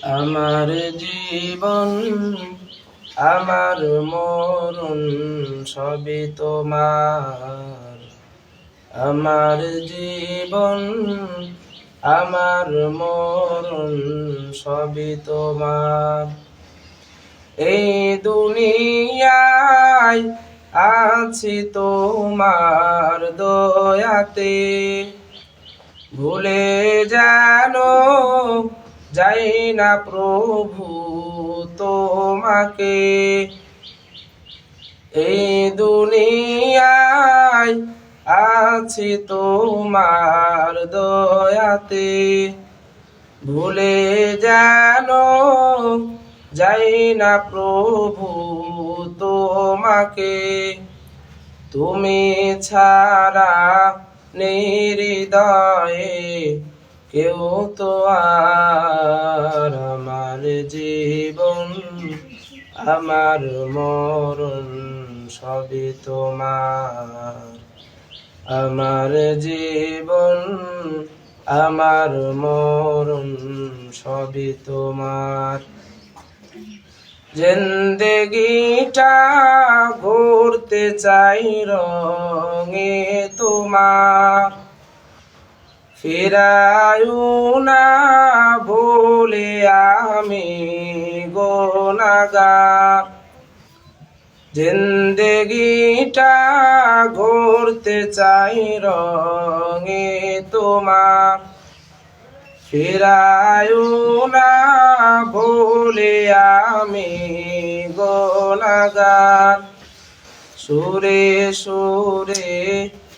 আমার জীবন, আমার মরণ সবই তোমার। আমার জীবন, আমার মরণ সবই তোমার। এই দুনিয়ায় আছি তোমার দয়াতে। ভুলে জানো যাই না প্রভু তোমাকে। এই দুনিয়ায় আছি তোমার দয়াতে। ভুলে জানো যাই না প্রভু তোমাকে। তুমি ছাড়া নিহৃদয়ে কেউ তো আর আমার জীবন, আমার মরণ সবই তোমার। আমার জীবন, আমার মরণ সবই তোমার। জিন্দগিটা ঘুরতে চাই রঙে তোমার। ফিরায়ু না ভুলে আমি গোনাগার। জিন্দগিটা ঘুরতে চাই রঙে তোমার। ফিরায়ু না ভুলে আমি গোনাগার। সুরে সুরে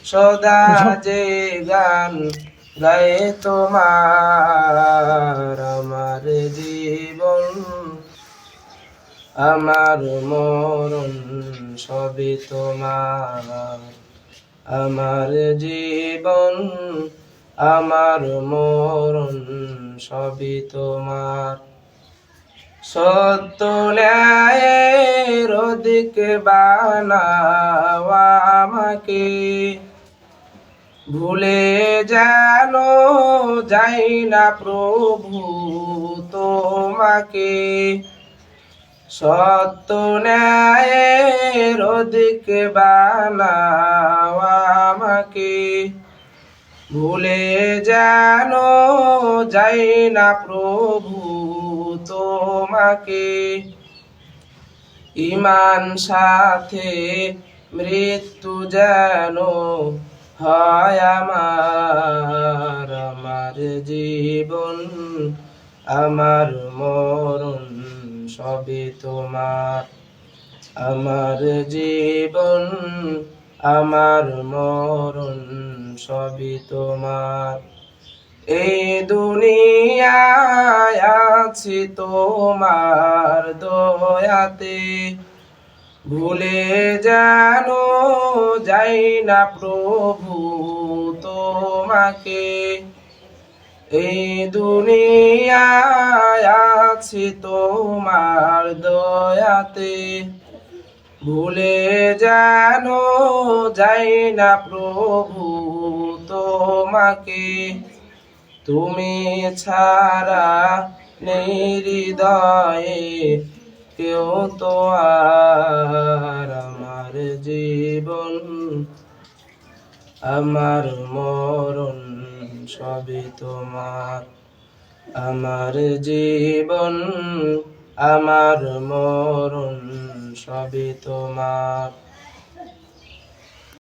সদা যে গান গায়ে তোমার আমার জীবন, আমার মরণ সবই তোমার। আমার জীবন, আমার মরণ সবই তোমার। সত্য ন্যায়ের দিকে আমাকে। ভুলে যেন যাই না প্রভু তোমাকে। সত্য ন্যায়ের দিকে বানাও আমাকে। ভুলে যেন যাই না প্রভু তোমাকে। ইমান সাথে মৃত্যু যেন হয় আমার আমার জীবন, আমার মরণ সবই তোমার। আমার জীবন, আমার মরণ সবই তোমার। এই দুনিয়ায় আছি তোমার দয়াতে। ভুলে জানো, যাই না প্রভু তোমাকে। এই দুনিয়ায় আছি তোমার দয়াতে। ভুলে জানো, যাই না প্রভু তোমাকে। তুমি ছাড়া নিহৃদয়ে কেউ তো আর আমার জীবন, আমার মরণ সবই তোমার। আমার জীবন, আমার মরণ সবই তোমার।